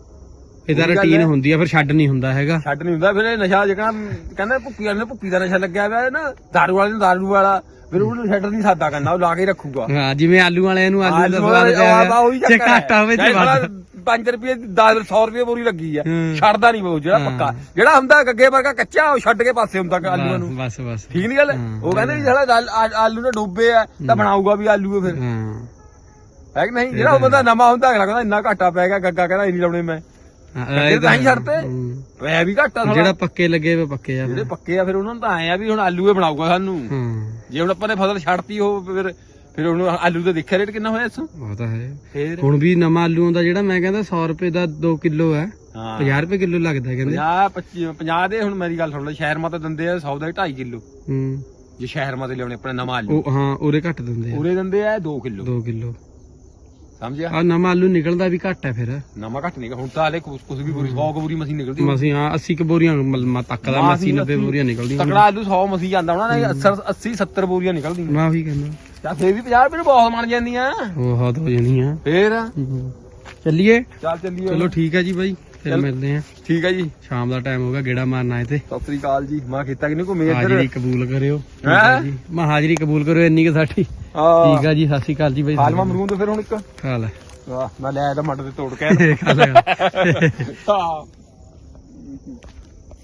ਇਹਦਾ ਉਹੀ ਗੱਲ ਰੁਟੀਨ ਹੈ। ਹੁੰਦੀ ਆ ਫਿਰ ਛੱਡ ਨਹੀਂ ਹੁੰਦਾ ਹੈਗਾ। ਛੱਡ ਨਹੀਂ ਹੁੰਦਾ ਫਿਰ ਇਹ ਨਸ਼ਾ ਜਿਹੜਾ ਕਹਿੰਦੇ ਭੁੱਕੀ ਵਾਲੇ ਨੂੰ ਭੁੱਕੀ ਦਾ ਨਸ਼ਾ ਲੱਗਿਆ ਹੋਇਆ ਨਾ ਦਾਰੂ ਵਾਲੇ ਨੂੰ ਦਾਰੂ ਵਾਲਾ ਫਿਰ ਉਹਨੂੰ ਛੱਡ ਨਹੀਂ ਸਕਦਾ ਕਹਿੰਦਾ ਉਹ ਲਾ ਕੇ ਰੱਖੂਗਾ। ਹਾਂ ਜਿਵੇਂ ਆਲੂ ਵਾਲਿਆਂ ਨੂੰ ਆਲੂ ਦਾ ਸਵਾਦ ਵਾਲੇ ਪਿਆ ਆ ਉਹੀ ਜੇ ਚੱਕਰ ਘੱਟ ਹੋਵੇ ਤੇ ਵੱਧ। 5 ਰੁਪਏ 10 100 ਰੁਪਏ ਬੋਰੀ ਲੱਗੀ ਆ। ਹੂੰ। ਛੱਡਦਾ ਨਹੀਂ ਉਹ ਜਿਹੜਾ ਹਾਂ। ਪੱਕਾ। ਜਿਹੜਾ ਹੁੰਦਾ ਗੱਗੇ ਵਰਗਾ ਕੱਚਾ ਉਹ ਛੱਡ ਕੇ ਪਾਸੇ ਹੁੰਦਾ ਆਲੂਆਂ ਨੂੰ। ਬਸ ਬਸ। ਠੀਕ ਨਹੀਂ ਗੱਲ? ਹਾਂ, ਉਹ ਕਹਿੰਦੇ ਵੀ ਜਿਹੜਾ ਦਾਲ- ਆ- ਆਲੂ ਨੇ ਡੋਬੇ ਆ ਤਾਂ ਬਣਾਊਗਾ ਵੀ ਆਲੂ ਫਿਰ। ਹਾਂ। ਹੈ ਕਿ ਨਹੀਂ? ਜਿਹੜਾ ਉਹ ਬੰਦਾ ਨਵਾਂ ਹੁੰਦਾ ਅਗਲਾ ਕਹਿੰਦਾ ਇੰਨਾ ਘਾਟਾ ਪੈ ਗਿਆ ਗੱਗਾ ਕਹਿੰਦਾ ਇਹ ਨਹੀਂ ਲਾਉਣੇ ਮੈਂ। ਹਾਂ, ਇਹ ਤਾਂ ਹੀ ਛੱਡਤੇ। ਹੂੰ। ਵੈ ਵੀ ਘਾਟਾ ਥੋੜਾ ਜਿਹੜਾ ਪੱਕੇ ਲੱਗੇ ਵੇ ਪੱਕੇ ਆ ਜਿਹੜੇ ਫਿਰ। ਪੱਕੇ ਆ ਫਿਰ ਉਹਨਾਂ ਨੂੰ ਤਾਂ ਆਏ ਆ ਵੀ ਹੁਣ ਆਲੂ ਹੀ ਬਣਾਊਗਾ ਸਾਨੂੰ। ਹਾਂ। ਜੇ ਹੁਣ ਆਪਾਂ ਨੇ ਫਸਲ ਛੱਡਤੀ ਉਹ ਫਿਰ ਫਿਰ ਹੁਣ ਆਲੂ ਦਾ ਦੇਖਿਆ ਰੇਟ ਕਿੰਨਾ ਹੋਇਆ ਇਸ ਉਹ ਤਾਂ ਹੈ। ਫੇਰ? ਹੁਣ ਵੀ ਨਵਾਂ ਆਲੂ ਦਾ ਜਿਹੜਾ ਮੈਂ ਕਹਿੰਦਾ 100 ਰੁਪਏ ਦਾ 2 ਕਿਲੋ ਹੈ। ਹਾਂ। 50 ਰੁਪਏ ਕਿਲੋ ਲੱਗਦਾ ਕਹਿੰਦੇ। 50 25 50 ਦੇ ਹੁਣ ਮੇਰੀ ਗੱਲ ਸੁਣ ਲੈ ਸ਼ਹਿਰ ਮਾ ਤਾਂ ਦਿੰਦੇ ਆ 100 ਦਾ 2.5 ਕਿਲੋ। ਹੂੰ। ਜੇ ਸ਼ਹਿਰ ਮਾ ਤੇ ਲਿਆਉਣੇ ਆਪਣੇ ਨਵਾਂ ਆਲੂ। ਉਹ ਹਾਂ ਉਰੇ ਘੱਟ ਦਿੰਦੇ ਆ। ਉਰੇ ਦਿੰਦੇ ਆ 2 ਕਿਲੋ। 2 ਕਿਲੋ। ਸਮਝਿਆ? ਆ ਨਵਾਂ ਆਲੂ ਨਿਕਲਦਾ ਵੀ ਘੱਟ ਹੈ ਫਿਰ। ਨਵਾਂ ਘੱਟ ਨਹੀਂ ਹੁਣ ਤਾਂ ਹਲੇ ਕੁਝ ਕੁਝ ਵੀ ਪੂਰੀ 100 ਬੂਰੀ ਮਸੀਂ ਨਿਕਲਦੀ ਮਸੀਂ ਹਾਂ 80 ਕ ਬੋਰੀਆਂ ਮਲਮਾ ਤੱਕ ਦਾ 80 90 ਬੋਰੀਆਂ ਨਿਕਲਦੀਆਂ ਤਕੜਾ ਆਲੂ 100 ਮਸੀਂ ਜਾਂਦਾ ਹੋਣਾ ਨਾ 80 70 ਬੋਰੀਆਂ ਨਿਕਲਦੀਆਂ। ਮੈਂ ਉਹੀ ਕਹਿੰਦਾ। ਤਾਂ ਫੇਰ ਵੀ 50 ਰੁਪਏ ਨੂੰ ਬਹੁਤ ਬਣ ਜਾਂਦੀਆਂ। ਹੱਦ ਹੋ ਜਾਣੀ ਆ ਫੇਰ? ਹੂੰ। ਚੱਲੀਏ? ਚੱਲ ਚੱਲੀਏ। ਚਲੋ ਠੀਕ ਹੈ ਜੀ ਬਾਈ ਫਿਰ ਚੱਲ। ਮਿਲਦੇ ਆ। ਠੀਕ ਹੈ ਜੀ। ਸ਼ਾਮ ਦਾ ਟਾਈਮ ਹੋ ਗਿਆ ਗੇੜਾ ਮਾਰਨਾ ਹੈ ਤੇ ਸਤਿ ਸ੍ਰੀ ਅਕਾਲ ਜੀ। ਮੈਂ ਖੇਤਾਂ ਕਿ ਨਹੀਂ ਘੁੰਮੇ ਇੱਧਰ? ਹਾਜ਼ਰੀ ਕਬੂਲ ਕਰਿਓ। ਠੀਕ ਹੈਂ? ਹੈ? ਜੀ। ਮੈਂ ਹਾਜ਼ਰੀ ਕਬੂਲ ਕਰਿਓ ਇੰਨੀ ਕਿ ਸਾਡੀ। ਹਾਂ। ਠੀਕ ਆ ਜੀ ਸਤਿ ਸ਼੍ਰੀ ਅਕਾਲ ਜੀ ਬਾਈ। ਹਾਲਮਾ ਮਰੂੰਦ ਫਿਰ ਹੁਣ ਇੱਕ? ਖਾ ਲੈ। ਵਾਹ ਮੈਂ ਲੈ ਆਇਆ ਤਾਂ ਮੱਟ ਤੇ ਤੋੜ ਕੇ। ਖਾ ਲੈ ਹਾਂ।